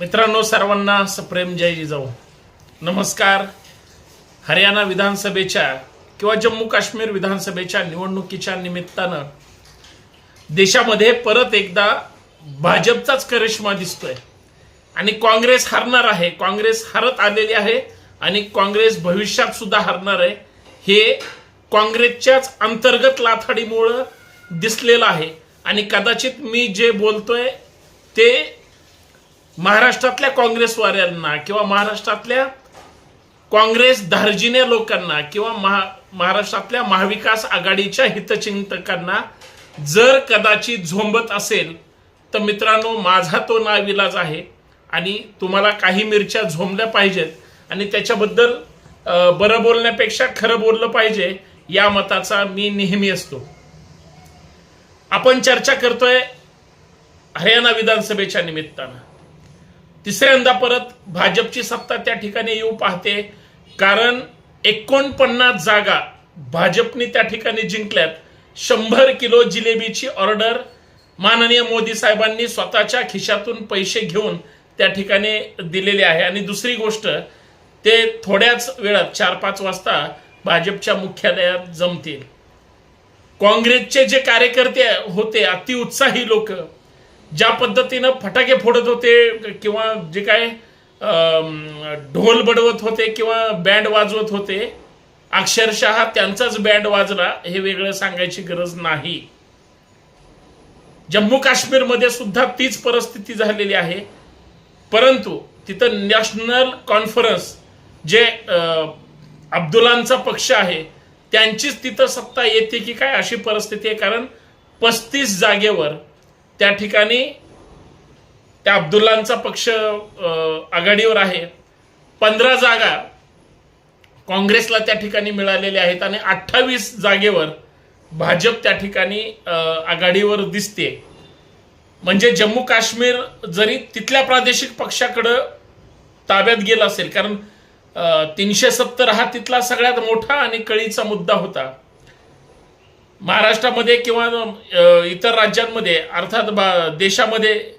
मित्रांनो सर्वांना सप्रेम जय जिजाऊ. नमस्कार. हरियाणा विधानसभेच्या किंवा जम्मू काश्मीर विधानसभेच्या निवडणुकीच्या निमित्तानं देशामध्ये परत एकदा भाजपचाच करिश्मा दिसतोय. आणि काँग्रेस हरणार आहे. काँग्रेस हरत आलेली आहे आणि काँग्रेस भविष्यात सुद्धा हरणार आहे. हे काँग्रेसच्याच अंतर्गत लाथाडीमुळं दिसलेलं आहे. आणि कदाचित मी जे बोलतोय ते महाराष्ट्रातल्या काँग्रेसवाऱ्यांना किंवा महाराष्ट्रातल्या काँग्रेस धार्जिने लोकांना किंवा महा महाराष्ट्रातल्या महाविकास आघाडीच्या हितचिंतकांना जर कदाचित झोंबत असेल तर मित्रांनो माझा तो नाविलाज आहे आणि तुम्हाला काही मिरच्या झोंबल्या पाहिजेत आणि त्याच्याबद्दल बरं बोलण्यापेक्षा खरं बोललं पाहिजे या मताचा मी नेहमी असतो. आपण चर्चा करतोय हरियाणा विधानसभेच्या निमित्तानं. तिसऱ्यांदा परत भाजपची सत्ता त्या ठिकाणी येऊ पाहते. कारण एकोणपन्नास जागा भाजपने त्या ठिकाणी जिंकल्यात. शंभर किलो जिलेबीची ऑर्डर माननीय मोदी साहेबांनी स्वतःच्या खिशातून पैसे घेऊन त्या ठिकाणी दिलेले आहे. आणि दुसरी गोष्ट ते थोड्याच वेळात चार पाच वाजता भाजपच्या मुख्यालयात जमतील. काँग्रेसचे जे कार्यकर्ते होते अतिउत्साही लोक ज्या पद्धतीनं फटाके फोडत होते किंवा जे काय ढोल बडवत होते किंवा बँड वाजवत होते अक्षरशः त्यांचाच बँड वाजला हे वेगळं सांगायची गरज नाही. जम्मू काश्मीरमध्ये सुद्धा तीच परिस्थिती झालेली आहे. परंतु तिथं नॅशनल कॉन्फरन्स जे अब्दुलांचा पक्ष आहे त्यांचीच तिथं सत्ता येते की काय अशी परिस्थिती आहे. कारण पस्तीस जागेवर त्या ठिकाणी त्या अब्दुल्लांचा पक्ष अं, आघाडीवर आहे. पंधरा जागा काँग्रेसला त्या ठिकाणी मिळालेल्या आहेत आणि अठ्ठावीस जागेवर भाजप त्या ठिकाणी आघाडीवर दिसते म्हणजे जम्मू काश्मीर जरी तिथल्या प्रादेशिक पक्षाकडं ताब्यात गेला असेल कारण तीनशे सत्तर हा तिथला सगळ्यात मोठा आणि कळीचा मुद्दा होता. महाराष्ट्रामध्ये किंवा इतर राज्यांमध्ये अर्थात बा- देशामध्ये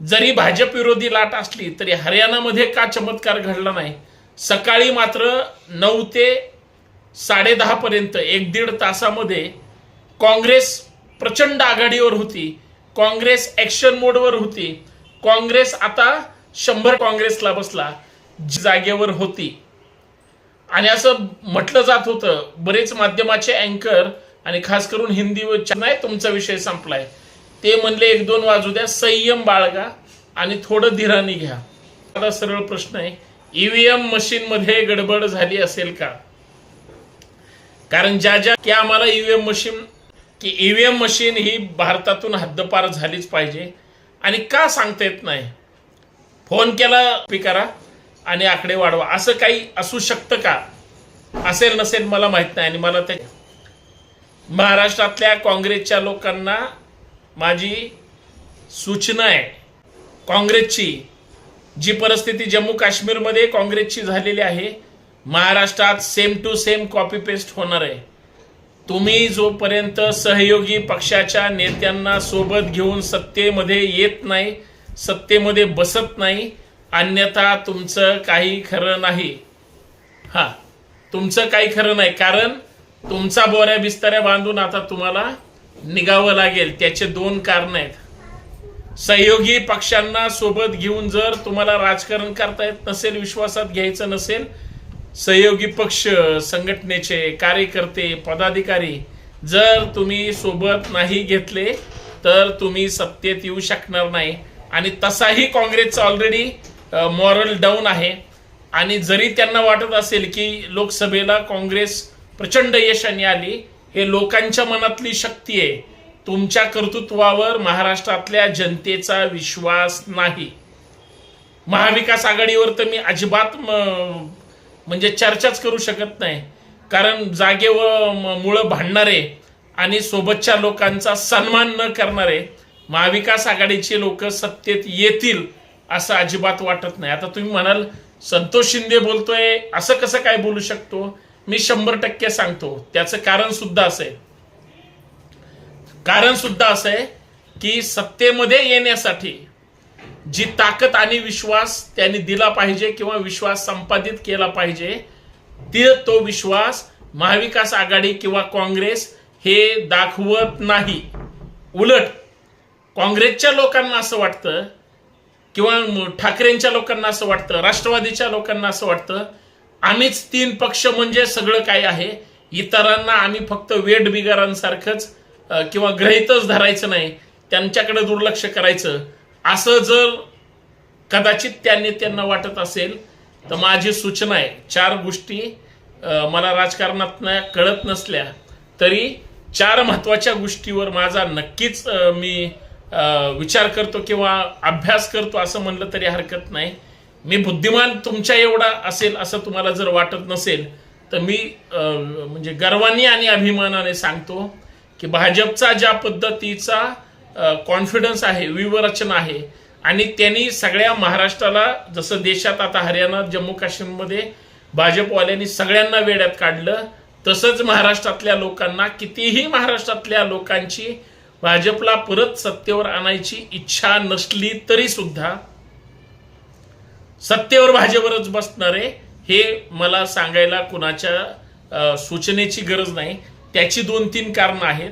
जरी भाजप विरोधी लाट असली तरी हरियाणामध्ये का चमत्कार घडला नाही? सकाळी मात्र नऊ ते साडेदहापर्यंत एक दीड तासामध्ये काँग्रेस प्रचंड आघाडीवर होती. काँग्रेस ॲक्शन मोडवर होती. काँग्रेस आता शंभर काँग्रेसला बसला जागेवर होती. आणि असं म्हटलं जात होतं. बरेच माध्यमाचे अँकर आणि खास करून हिंदी व नाही तुमचा विषय संपलाय. ते म्हणले एक दोन वाजू द्या संयम बाळगा आणि थोडं धीराने घ्या. आता सरळ प्रश्न आहे ईव्हीएम मशीन मध्ये गडबड झाली असेल का? कारण ज्या ज्या की आम्हाला ईव्हीएम मशीन की ईव्हीएम मशीन ही भारतातून हद्दपार झालीच पाहिजे. आणि का सांगता येत नाही? फोन केला करा आणि आकडे वाढवा. असं काही असू शकतं का? असेल नसेल मला माहीत नाही आणि मला ते महाराष्ट्रातल्या काँग्रेसच्या लोकांना माझी सूचना आहे. काँग्रेसची जी परिस्थिती जम्मू काश्मीरमध्ये काँग्रेसची झालेली आहे महाराष्ट्रात same to same copy paste होणार आहे. तुम्ही जोपर्यंत सहयोगी पक्षाच्या नेत्यांना सोबत घेऊन सत्तेमध्ये येत नाही सत्तेमध्ये बसत नाही अन्यथा तुमचं काही खरं नाही. हां तुमचं काही खरं नाही. कारण तुमचा बोऱ्या बिस्तऱ्या बांधून आता तुम्हाला निघावं लागेल. त्याचे दोन कारण आहेत. सहयोगी पक्षांना सोबत घेऊन जर तुम्हाला राजकारण करता येत नसेल विश्वासात घ्यायचं नसेल सहयोगी पक्ष संघटनेचे कार्यकर्ते पदाधिकारी जर तुम्ही सोबत नाही घेतले तर तुम्ही सत्तेत येऊ शकणार नाही. आणि तसाही काँग्रेसचा ऑलरेडी मॉरल डाऊन आहे. आणि जरी त्यांना वाटत असेल की लोकसभेला काँग्रेस प्रचंड यशाने आली. हे लोकांच्या मनातली शक्ती आहे. तुमच्या कर्तृत्वावर महाराष्ट्रातल्या जनतेचा विश्वास नाही. महाविकास आघाडीवर तर मी अजिबात म्हणजे चर्चाच करू शकत नाही. कारण जागेवर मुळं भांडणारे आणि सोबतच्या लोकांचा सन्मान न करणारे महाविकास आघाडीचे लोक सत्तेत येतील असं अजिबात वाटत नाही. आता तुम्ही म्हणाल संतोष शिंदे बोलतोय असं कसं काय बोलू शकतो? मी शंभर टक्के सांगतो. त्याचं कारण सुद्धा असं आहे. कारण सुद्धा असं आहे की सत्तेमध्ये येण्यासाठी जी ताकद आणि विश्वास त्यांनी दिला पाहिजे किंवा विश्वास संपादित केला पाहिजे ते तो विश्वास महाविकास आघाडी किंवा काँग्रेस हे दाखवत नाही. उलट काँग्रेसच्या लोकांना असं वाटतं किंवा ठाकरेंच्या लोकांना असं वाटतं राष्ट्रवादीच्या लोकांना असं वाटतं आम्हीच तीन पक्ष म्हणजे सगळं काय आहे. इतरांना आम्ही फक्त वेड बिगारांसारखंच किंवा ग्रहितच धरायचं नाही. त्यांच्याकडे दुर्लक्ष करायचं. असं जर कदाचित त्यांनी त्यांना वाटत असेल तर माझी सूचना आहे चार गोष्टी मला राजकारणात कळत नसल्या तरी चार महत्त्वाच्या गोष्टीवर माझा नक्कीच मी विचार करतो किंवा अभ्यास करतो असं म्हणलं तरी हरकत नाही. मी बुद्धिमान तुमच्या एवढा असेल असं तुम्हाला जर वाटत नसेल तर मी म्हणजे गर्वाने आणि अभिमानाने सांगतो की भाजपचा ज्या पद्धतीचा कॉन्फिडन्स आहे व्यूवरचना आहे आणि त्यांनी सगळ्या महाराष्ट्राला जसं देशात आता हरियाणा जम्मू काश्मीरमध्ये भाजपवाल्यांनी सगळ्यांना वेड्यात काढलं तसंच महाराष्ट्रातल्या लोकांना कितीही महाराष्ट्रातल्या लोकांची भाजपला परत सत्तेवर आणायची इच्छा नसली तरी सुद्धा सत्तेवर भाजपवरच बसणारे हे मला सांगायला कुणाच्या सूचनेची गरज नाही. त्याची दोन तीन कारणं आहेत.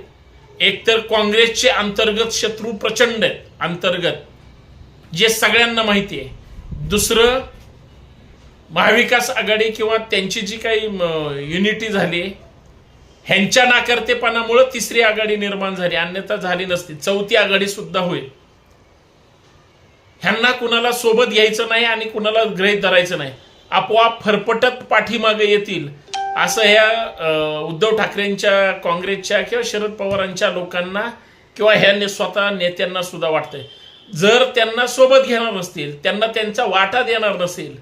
एक तर काँग्रेसचे अंतर्गत शत्रू प्रचंड आहेत अंतर्गत जे सगळ्यांना माहिती आहे. दुसरं महाविकास आघाडी किंवा त्यांची जी काही युनिटी झाली ह्यांच्या नाकर्तेपणामुळं तिसरी आघाडी निर्माण झाली अन्यथा झाली नसती. चौथी आघाडी सुद्धा होईल. ह्यांना कुणाला सोबत घ्यायचं नाही आणि कुणाला ग्रहित धरायचं नाही. आपोआप फरफटत पाठीमागे येतील असं ह्या उद्धव ठाकरेंच्या काँग्रेसच्या किंवा शरद पवारांच्या लोकांना किंवा ह्या ने- स्वतः नेत्यांना सुद्धा वाटतंय. जर त्यांना सोबत घेणार नसतील त्यांना त्यांचा वाटा देणार नसेल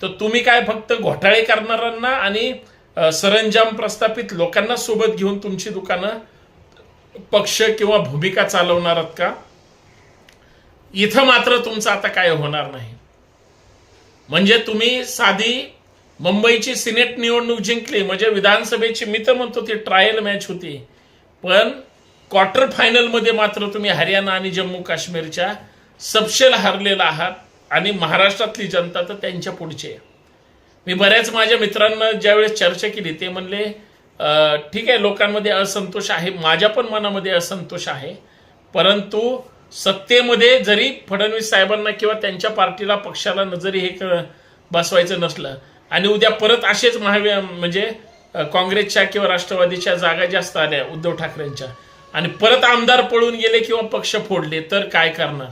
तर तुम्ही काय फक्त घोटाळे करणाऱ्यांना आणि सरंजाम प्रस्थापित लोकांना सोबत घेऊन तुमची दुकानं पक्ष किंवा भूमिका चालवणार आहात का? इथं मात्र तुमचं आता काय होणार नाही. म्हणजे तुम्ही साधी मुंबईची सिनेट निवडणूक जिंकली म्हणजे विधानसभेची मी तर म्हणतो ती ट्रायल मॅच होती. पण क्वार्टर फायनलमध्ये मात्र तुम्ही हरियाणा आणि जम्मू काश्मीरच्या सपशेल हरलेला आहात आणि महाराष्ट्रातली जनता तर त्यांच्या पुढची आहे. मी बऱ्याच माझ्या मित्रांना ज्यावेळेस चर्चा केली ते म्हणले ठीक आहे लोकांमध्ये असंतोष आहे माझ्या पण मनामध्ये असंतोष आहे परंतु सत्तेमध्ये जरी फडणवीस साहेबांना किंवा त्यांच्या पार्टीला पक्षाला नजरी जरी हे क- बसवायचं नसलं आणि उद्या परत असेच महावि म्हणजे काँग्रेसच्या किंवा राष्ट्रवादीच्या जागा जास्त आल्या उद्धव ठाकरेंच्या आणि परत आमदार पळून गेले किंवा पक्ष फोडले तर काय करणार?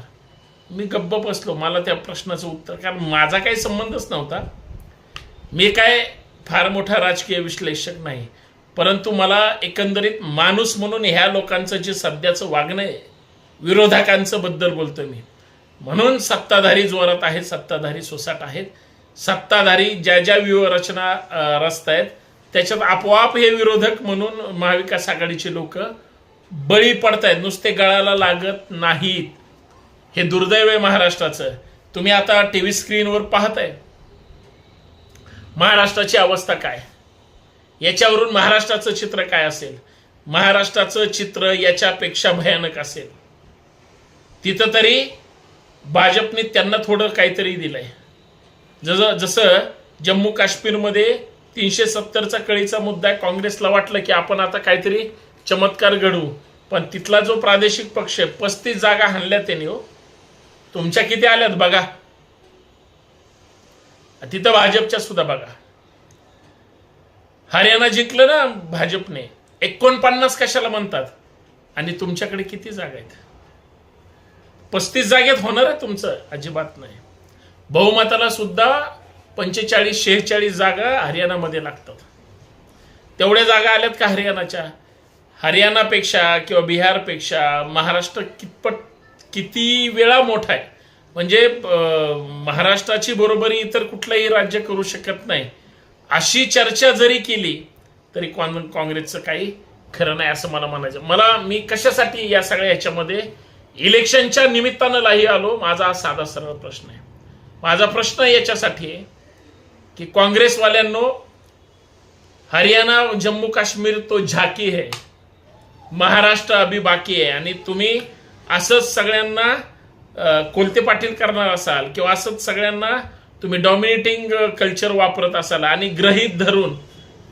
मी गप्प बसलो. मला त्या प्रश्नाचं उत्तर कारण माझा काही संबंधच नव्हता. मी काय फार मोठा राजकीय विश्लेषक नाही. परंतु मला एकंदरीत माणूस म्हणून ह्या लोकांचं जे सध्याचं वागणं आहे विरोधकांचं बद्दल बोलतोय मी. म्हणून सत्ताधारी जोरात आहेत सत्ताधारी सोसाट आहेत. सत्ताधारी ज्या ज्या व्यूहरचना रस्त आहेत त्याच्यात आपोआप हे विरोधक म्हणून महाविकास आघाडीचे लोक बळी पडतायत नुसते गळाला लागत नाहीत. हे दुर्दैव आहे महाराष्ट्राचं. तुम्ही आता टी व्ही स्क्रीनवर पाहताय. महाराष्ट्राची अवस्था काय? याच्यावरून महाराष्ट्राचं चित्र काय असेल? महाराष्ट्राचं चित्र याच्यापेक्षा भयानक असेल. तिथं तरी भाजपने त्यांना थोडं काहीतरी दिलंय. जसं जसं जम्मू काश्मीरमध्ये तीनशे सत्तरचा कळीचा मुद्दा काँग्रेसला वाटलं की आपण आता काहीतरी चमत्कार घडवू. पण तिथला जो प्रादेशिक पक्ष आहे पस्तीस जागा हाणल्या त्यांनी हो. तुमच्या किती आल्यात बघा. तिथं भाजपच्या सुद्धा बघा. हरियाणा जिंकलं ना भाजपने. एकोणपन्नास कशाला म्हणतात? आणि तुमच्याकडे किती जागा आहेत? पस्तीस जागेत होणार आहे तुमचं अजिबात नाही. बहुमताला सुद्धा पंचेचाळीस शेहेचाळीस जागा हरियाणामध्ये लागतात. तेवढ्या जागा आल्यात का हरियाणाच्या? हरियाणापेक्षा किंवा बिहारपेक्षा महाराष्ट्र कितपट किती वेळा मोठा आहे? म्हणजे महाराष्ट्राची बरोबरी इतर कुठलंही राज्य करू शकत नाही. अशी चर्चा जरी केली तरी काँग- काँग्रेसचं काही खरं नाही असं मला म्हणायचं. मला मी कशासाठी या सगळ्या ह्याच्यामध्ये इलेक्शनच्या निमित्तानं लाही आलो. माझा हा साधा सरळ प्रश्न आहे. माझा प्रश्न याच्यासाठी आहे की काँग्रेसवाल्यांनो हरियाणा जम्मू काश्मीर तो झाकी है महाराष्ट्र अभी बाकी आहे. आणि तुम्ही असंच सगळ्यांना कोलते पाटील करणार असाल किंवा असंच सगळ्यांना तुम्ही डॉमिनेटिंग कल्चर वापरत असाल आणि ग्रहित धरून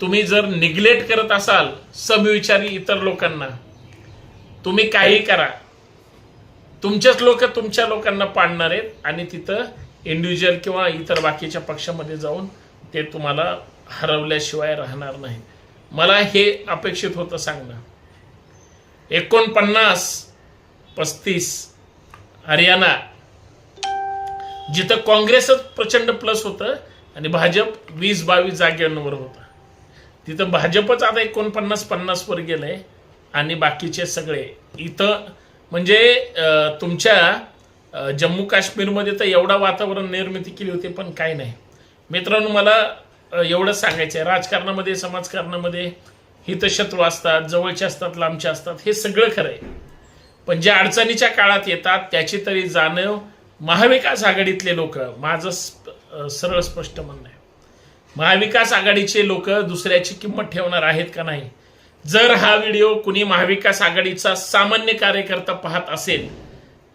तुम्ही जर निग्लेक्ट करत असाल समविचारी इतर लोकांना तुम्ही काही करा. तुमचेच लोक तुमच्या लोकांना पाडणार आहेत आणि तिथं इंडिव्हिज्युअल किंवा इतर बाकीच्या पक्षामध्ये जाऊन ते तुम्हाला हरवल्याशिवाय राहणार नाही. मला हे अपेक्षित होतं सांगणं. एकोणपन्नास पस्तीस हरियाणा. जिथं काँग्रेसच प्रचंड प्लस होतं आणि भाजप वीस बावीस जागेवर होतं. तिथं भाजपच आता एकोणपन्नास पन्नासवर गेलंय आणि बाकीचे सगळे. इथं म्हणजे तुमच्या जम्मू काश्मीरमध्ये तर एवढा वातावरण निर्मिती केली होती पण काही नाही. मित्रांनो मला एवढंच सांगायचं आहे. राजकारणामध्ये समाजकारणामध्ये हितशत्रू असतात जवळचे असतात लांबचे असतात हे सगळं खरं आहे. पण ज्या अडचणीच्या काळात येतात त्याची तरी जाणीव महाविकास आघाडीतले लोक माझं सरळ स्पष्ट म्हणणं आहे. महाविकास आघाडीचे लोक दुसऱ्याची किंमत ठेवणार आहेत का नाही? जर हा व्हिडिओ कुणी महाविकास आघाडीचा सामान्य कार्यकर्ता पाहत असेल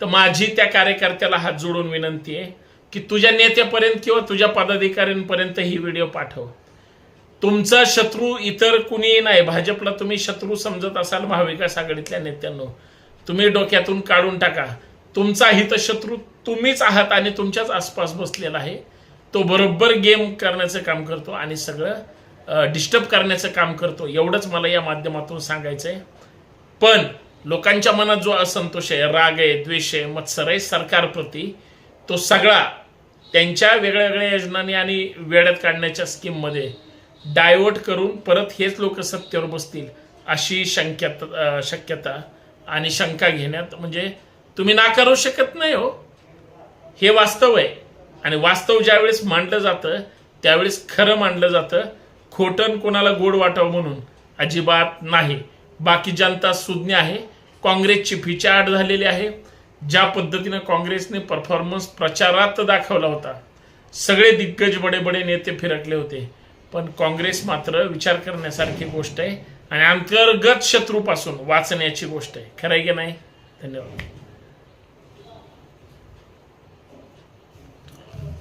तर माझी त्या कार्यकर्त्याला हात जोडून विनंती आहे की तुझ्या नेत्यापर्यंत किंवा तुझ्या पदाधिकाऱ्यांपर्यंत ही व्हिडिओ पाठव. तुमचा शत्रू इतर कुणी नाही भाजपला तुम्ही शत्रू समजत असाल महाविकास आघाडीतल्या नेत्यांनो. तुम्ही डोक्यातून काढून टाका. तुमचा हितशत्रू तुम्हीच आहात आणि तुमच्याच आसपास बसलेला आहे. तो बरोबर गेम करण्याचं काम करतो आणि सगळं डिस्टर्ब करण्याचं काम करतो. एवढंच मला या माध्यमातून सांगायचं आहे पण लोकांच्या मनात जो असंतोष आहे राग आहे द्वेष आहे मत्सर आहे सरकारप्रती तो सगळा त्यांच्या वेगळ्या वेगळ्या योजनांनी आणि वेळात काढण्याच्या स्कीममध्ये डायव्हर्ट करून परत हेच लोक सत्तेवर बसतील अशी शंक्यता शक्यता आणि शंका घेण्यात म्हणजे तुम्ही नाकारू शकत नाही हो. हे वास्तव आहे. आणि वास्तव ज्यावेळेस मांडलं जातं त्यावेळेस खरं मांडलं जातं. खोटण कोणाला गोड वाटावं म्हणून अजिबात नाही. बाकी जनता सुज्ञ आहे. काँग्रेसची फिचाड झालेली आहे. ज्या पद्धतीनं काँग्रेसने परफॉर्मन्स प्रचारात दाखवला होता सगळे दिग्गज बडे बडे नेते फिरकले होते. पण काँग्रेस मात्र विचार करण्यासारखी गोष्ट आहे आणि अंतर्गत शत्रूपासून वाचण्याची गोष्ट आहे. खरं आहे की नाही? धन्यवाद.